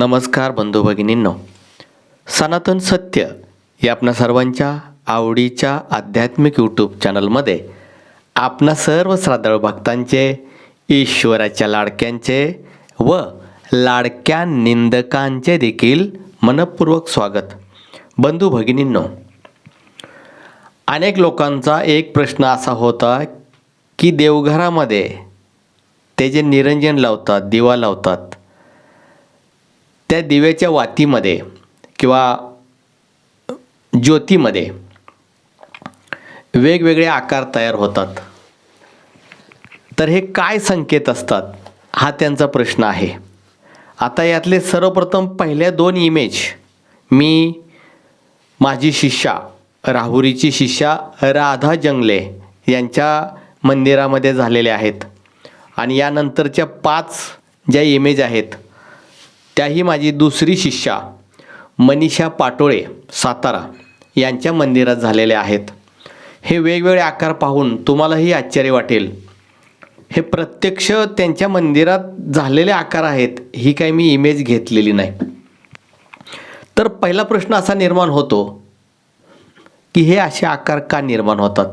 नमस्कार बंधू भगिनींनो. सनातन सत्य या आपणा सर्वांच्या आवडीच्या आध्यात्मिक यूट्यूब चॅनलमध्ये आपणा सर्व श्रद्धाळू भक्तांचे ईश्वराच्या लाडक्यांचे व लाडक्या निंदकांचे देखील मनपूर्वक स्वागत. बंधू भगिनींनो अनेक लोकांचा एक प्रश्न असा होता की देवघरामध्ये ते जे निरंजन लावतात दिवा लावतात त्या दिव्याच्या वातीमध्ये किंवा ज्योतीमध्ये वेगवेगळे आकार तयार होतात. तर हे काय संकेत असतात? हा त्यांचा प्रश्न आहे. आता यातले सर्वप्रथम पहिल्या दोन इमेज मी माझी शिष्या राहुरीची शिष्या राधा जंगले यांच्या मंदिरामध्ये झालेल्या आहेत. आणि यानंतरच्या पाच ज्या इमेज आहेत त्याही माझी दुसरी शिष्या मनीषा पाटोळे सातारा यांच्या मंदिरात झालेल्या आहेत. हे वेगवेगळे आकार पाहून तुम्हालाही आश्चर्य वाटेल. हे प्रत्यक्ष त्यांच्या मंदिरात झालेले आकार आहेत ही काही मी इमेज घेतलेली नाही. तर पहिला प्रश्न असा निर्माण होतो की हे असे आकार का निर्माण होतात?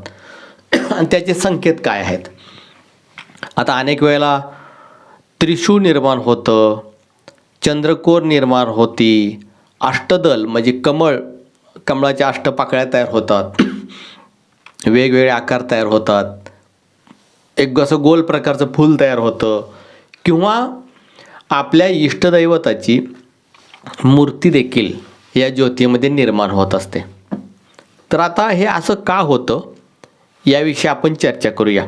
आणि त्याचे संकेत काय आहेत? आता अनेक वेळेला त्रिशूळ निर्माण होतं चंद्रकोर निर्माण होती. अष्टदल म्हणजे कमळ कमळाच्या अष्टपाकळ्या तयार होतात. वेगवेगळे आकार तयार होतात. एक असं गोल प्रकारचं फूल तयार होतं. किंवा आपल्या इष्टदैवताची मूर्ती देखील या ज्योतीमध्ये निर्माण होत असते. तर आता हे असं का होतं? याविषयी आपण चर्चा करूया.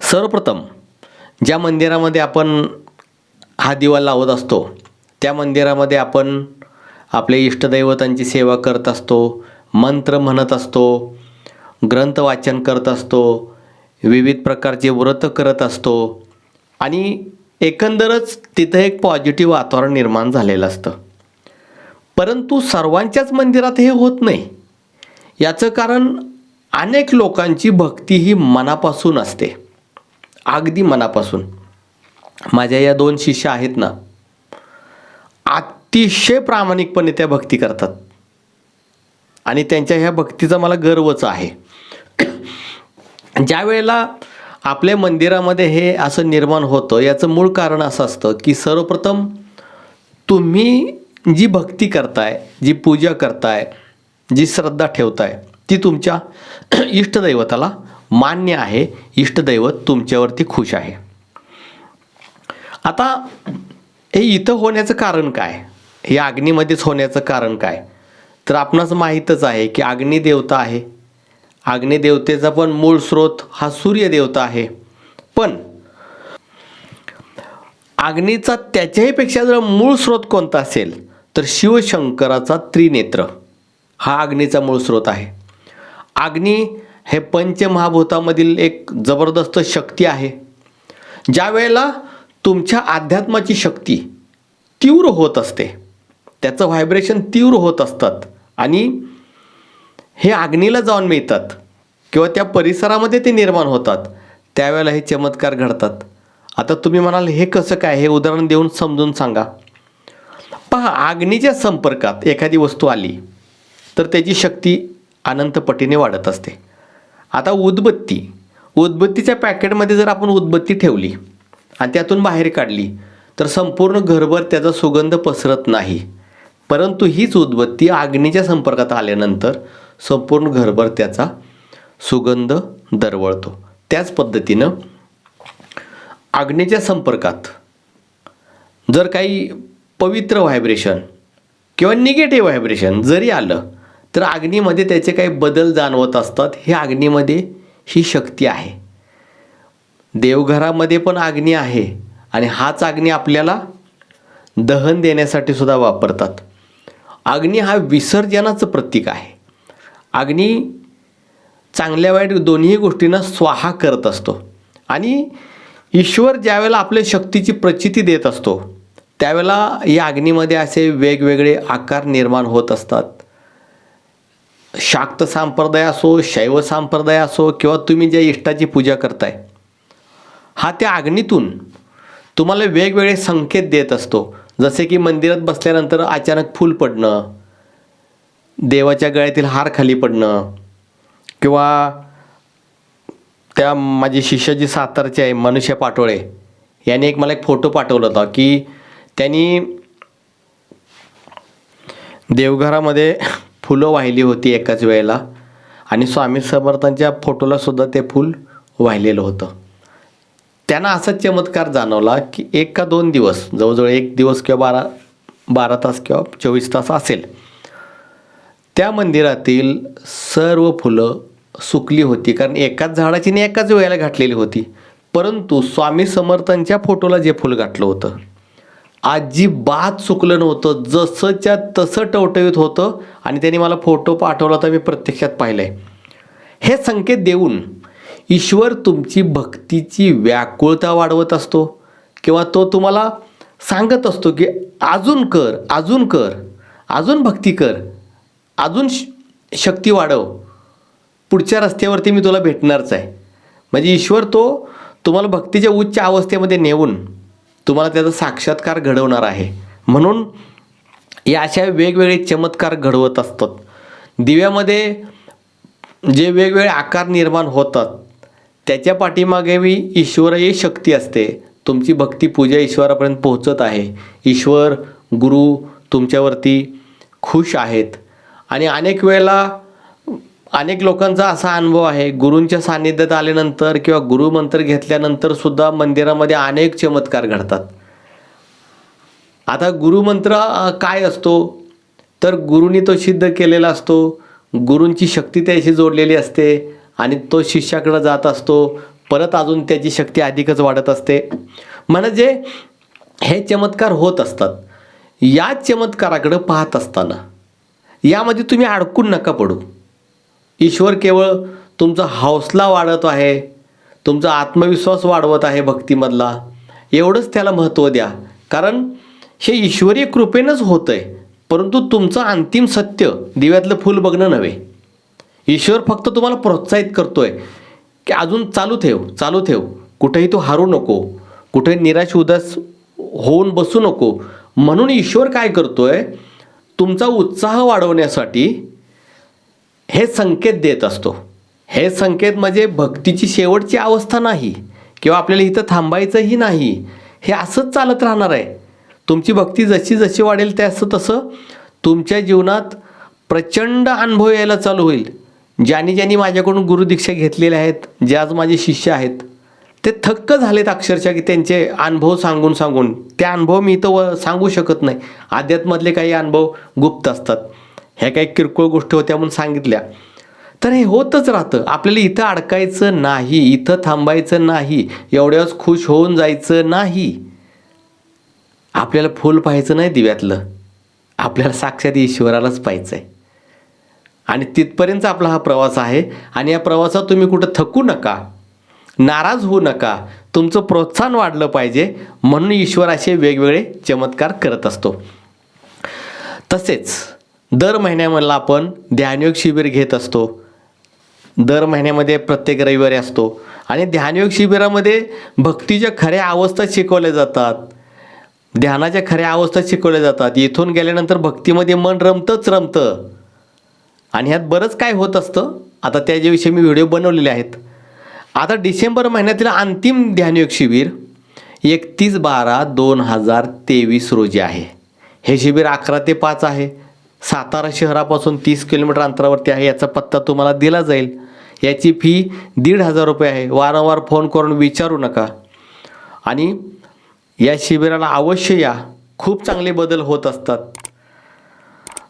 सर्वप्रथम ज्या मंदिरामध्ये आपण हा दिवा लावत असतो. त्या मंदिरामध्ये आपण आपले इष्टदैवतांची सेवा करत असतो मंत्र म्हणत असतो ग्रंथ वाचन करत असतो विविध प्रकारचे व्रत करत असतो आणि एकंदरच तिथं एक पॉझिटिव्ह वातावरण निर्माण झालेलं असतं. परंतु सर्वांच्याच मंदिरात हे होत नाही. याचं कारण अनेक लोकांची भक्ती ही मनापासून असते. अगदी मनापासून. माझ्या या दोन शिष्य आहेत ना अतिशय प्रामाणिकपणे त्या भक्ती करतात. आणि त्यांच्या ह्या भक्तीचा मला गर्वच आहे. ज्या वेळेला आपल्या मंदिरामध्ये हे असं निर्माण होतं याचं मूळ कारण असं असतं की सर्वप्रथम तुम्ही जी भक्ती करताय जी पूजा करताय जी श्रद्धा ठेवताय ती तुमच्या इष्टदैवताला मान्य आहे. इष्टदैवत तुमच्यावरती खुश आहे. आता हे इथं होण्याचं कारण काय? हे अग्नीमध्येच होण्याचं कारण काय? तर आपणास माहीतच आहे की अग्निदेवता आहे. अग्निदेवतेचा पण मूळ स्रोत हा सूर्यदेवता आहे. पण अग्नीचा त्याच्याही जर मूळ स्रोत कोणता असेल तर शिवशंकराचा त्रिनेत्र हा अग्नीचा मूळ स्रोत आहे. अग्नी हे पंचमहाभूतामधील एक जबरदस्त शक्ती आहे. ज्या वेळेला तुमच्या अध्यात्माची शक्ती तीव्र होत असते. त्याचं व्हायब्रेशन तीव्र होत असतात. आणि हे आग्नीला जाऊन मिळतात. किंवा त्या परिसरामध्ये ते निर्माण होतात. त्यावेळेला हे चमत्कार घडतात. आता तुम्ही म्हणाल हे कसं काय? हे उदाहरण देऊन समजून सांगा. पहा आग्नीच्या संपर्कात एखादी वस्तू आली तर त्याची शक्ती अनंतपटीने वाढत असते. आता उदबत्ती. उदबत्तीच्या पॅकेटमध्ये जर आपण उदबत्ती ठेवली आणि त्यातून बाहेर काढली. तर संपूर्ण घरभर त्याचा सुगंध पसरत नाही. परंतु हीच उदबत्ती अग्नीच्या संपर्कात आल्यानंतर संपूर्ण घरभर त्याचा सुगंध दरवळतो. त्याच पद्धतीनं अग्नीच्या संपर्कात जर काही पवित्र व्हायब्रेशन किंवा निगेटिव्ह व्हायब्रेशन जरी आलं तर अग्नीमध्ये त्याचे काही बदल जाणवत असतात. हे अग्नीमध्ये ही शक्ती आहे. देवघरामध्ये पण अग्नी आहे आणि हाच अग्नी आपल्याला दहन देण्यासाठी सुद्धा वापरतात. अग्नी हा विसर्जनाचं प्रतीक आहे. अग्नी चांगल्या वाईट दोन्ही गोष्टींना स्वाहा करत असतो. आणि ईश्वर ज्यावेळेला आपल्या शक्तीची प्रचिती देत असतो त्यावेळेला या अग्नीमध्ये असे वेगवेगळे आकार निर्माण होत असतात. शाक्त संप्रदाय असो शैव संप्रदाय असो किंवा तुम्ही ज्या इष्टाची पूजा करताय हा त्या अग्नीतून तुम्हाला वेगवेगळे संकेत देत असतो. जसे की मंदिरात बसल्यानंतर अचानक फूल पडणं देवाच्या गळ्यातील हार खाली पडणं किंवा त्या माझे शिष्य जी सातारचे आहे मनुष्य पाटोळे यांनी एक मला एक फोटो पाठवला होता की त्यांनी देवघरामध्ये फुलं वाहिली होती एकाच वेळेला आणि स्वामी समर्थांच्या फोटोलासुद्धा ते फूल वाहिलेलं होतं. त्यांना असा चमत्कार जाणवला की एक का दोन दिवस जवळजवळ एक दिवस किंवा बारा बारा तास किंवा चोवीस तास असेल. त्या मंदिरातील सर्व फुलं सुकली होती कारण एकाच झाडाची आणि एकाच वेळेला घातलेली होती. परंतु स्वामी समर्थांच्या फोटोला जे फुल घातलं होतं अजिबात सुकलं नव्हतं. जसंच्या तसं टवटवीत होतं आणि त्यांनी मला फोटो पाठवला तर मी प्रत्यक्षात पाहिलं आहे हे संकेत देऊन ईश्वर तुमची भक्तीची व्याकुळता वाढवत असतो. किंवा तो तुम्हाला सांगत असतो की अजून कर अजून कर अजून भक्ती कर अजून श शक्ती वाढव. पुढच्या रस्त्यावरती मी तुला भेटणारच आहे. म्हणजे ईश्वर तो तुम्हाला भक्तीच्या उच्च अवस्थेमध्ये नेऊन तुम्हाला त्याचा साक्षात्कार घडवणार आहे. म्हणून या अशा वेगवेगळे चमत्कार घडवत असतात. दिव्यामध्ये जे वेगवेगळे आकार निर्माण होतात त्याच्या पाठीमागे मी ईश्वरही शक्ती असते. तुमची भक्ती पूजा ईश्वरापर्यंत पोहोचत आहे. ईश्वर गुरु तुमच्यावरती खुश आहेत. आणि अनेक वेळेला अनेक लोकांचा असा अनुभव आहे गुरूंच्या सान्निध्यात आल्यानंतर किंवा गुरुमंत्र घेतल्यानंतर सुद्धा मंदिरामध्ये अनेक चमत्कार घडतात. आता गुरुमंत्र काय असतो? तर गुरुनी तो सिद्ध केलेला असतो. गुरूंची शक्ती त्याशी जोडलेली असते. आणि तो शिष्याकडं जात असतो. परत अजून त्याची शक्ती अधिकच वाढत असते. म्हणजे हे चमत्कार होत असतात या चमत्काराकडं पाहत असताना यामध्ये तुम्ही अडकून नका पडू. ईश्वर केवळ तुमचा हौसला वाढत आहे तुमचा आत्मविश्वास वाढवत आहे भक्तीमधला. एवढंच त्याला महत्त्व द्या. कारण हे ईश्वरीय कृपेनंच होतं आहे परंतु तुमचं अंतिम सत्य दिव्यातलं फूल बघणं नव्हे. ईश्वर फक्त तुम्हाला प्रोत्साहित करतोय की अजून चालू ठेव चालू ठेव. कुठेही तू हारू नको कुठे निराश उदास होऊन बसू नको. म्हणून ईश्वर काय करतोय? तुमचा उत्साह वाढवण्यासाठी हे संकेत देत असतो. हे संकेत म्हणजे भक्तीची शेवटची अवस्था नाही किंवा आपल्याला इथं थांबायचंही नाही. हे असंच चालत राहणार आहे. तुमची भक्ती जशी जशी वाढेल त्याचं तसं तुमच्या जीवनात प्रचंड अनुभव यायला चालू होईल. ज्यांनी ज्यांनी माझ्याकडून गुरुदीक्षा घेतलेल्या आहेत जे आज माझे शिष्य आहेत ते थक्क झालेत अक्षरशः की त्यांचे अनुभव सांगून सांगून. ते अनुभव मी इथं व सांगू शकत नाही. आध्यात्मधले काही अनुभव गुप्त असतात. ह्या काही किरकोळ गोष्टी होत्या म्हणून सांगितल्या. तर हे होतच राहतं. आपल्याला इथं अडकायचं नाही इथं थांबायचं नाही एवढ्याच खुश होऊन जायचं नाही. आपल्याला फूल पाहायचं नाही दिव्यातलं. आपल्याला साक्षात ईश्वरालाच पाहायचं आहे आणि तिथपर्यंत आपला हा प्रवास आहे. आणि या प्रवासात तुम्ही कुठं थकू नका नाराज होऊ नका तुमचं प्रोत्साहन वाढलं पाहिजे म्हणून ईश्वर असे वेगवेगळे चमत्कार करत असतो. तसेच दर महिन्यामधला आपण ध्यानयोग शिबिर घेत असतो. दर महिन्यामध्ये प्रत्येक रविवारी असतो. आणि ध्यानयोग शिबिरामध्ये भक्तीच्या खऱ्या अवस्था शिकवल्या जातात. ध्यानाच्या खऱ्या अवस्था शिकवल्या जातात. इथून गेल्यानंतर भक्तीमध्ये मन रमतंच रमतं. आणि ह्यात बरंच काय होत असतं. आता त्याच्याविषयी मी व्हिडिओ बनवलेले आहेत. आता डिसेंबर महिन्यातील अंतिम ध्यानयोग शिबिर एकतीस बारा दोन हजार तेवीस रोजी आहे. हे शिबिर अकरा ते पाच आहे. सातारा शहरापासून तीस किलोमीटर अंतरावरती आहे. याचा पत्ता तुम्हाला दिला जाईल. याची फी दीड हजार रुपये आहे. वारंवार फोन करून विचारू नका. आणि या शिबिराला अवश्य या. खूप चांगले बदल होत असतात.